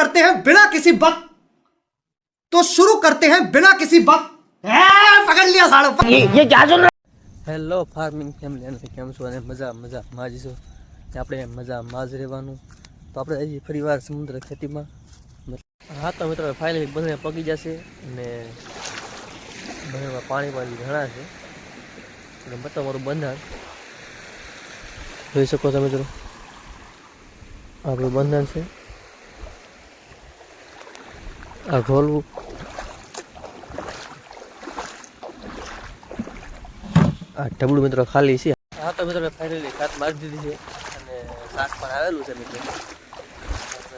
करते हैं बिना किसी बक तो शुरू करते हैं बिना किसी बक ए, पकड़ लिया साड़ो હેલો ફાર્મિંગ ફેમિલી અને કેમ છો અને મજા મજા માં જઈશું ને આપણે મજા માં જ રહેવાનું તો આપણે હજી ફરી વાર સમુદ્ર ખેતીમાં હા તો મિત્રો ફાઇનલી બંને પગી જશે અને બંનેમાં પાણી પાણી ઘણા છે અને બતાવો મારું બંધાણ જોઈ શકો છો મિત્રો આપણું બંધાણ છે આ ઢોલવું આ ઢબડું મિત્રો ખાલી છે. હા, તો મિત્રો ફાઇનલી ખાત મારી દીધી છે. અને શાક પણ આવેલું છે મિત્રો.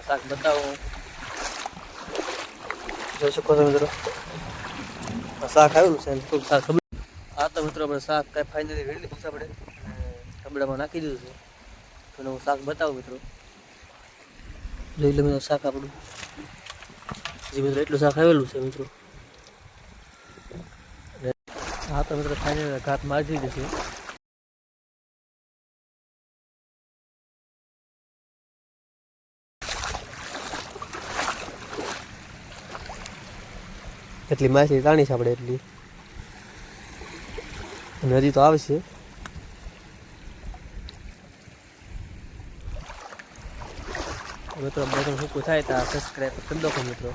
શાક બતાવું. જોઈ શકો છો મિત્રો. શાક આવેલું છે ખૂબ શાક હા, તો મિત્રો, આપણે શાક કાંઈ ફાઇનલી રેડી દીધું છે આપણે. ઢબડામાં નાખી દીધું છે. તો હું શાક બતાવું મિત્રો. જોઈ લો મિત્રો, શાક આપણું. જી મિત્રો એટલું શાક આવેલું છે મિત્રો. હા, તો મિત્રો ફાઇનલ ઘાત મારી દીધી છે એટલી માછલી તાણી છે આપણે એટલી. અને હજી તો આવશે મિત્રો, બટન શું થાય તો સબસ્ક્રાઈબ કરી દો મિત્રો.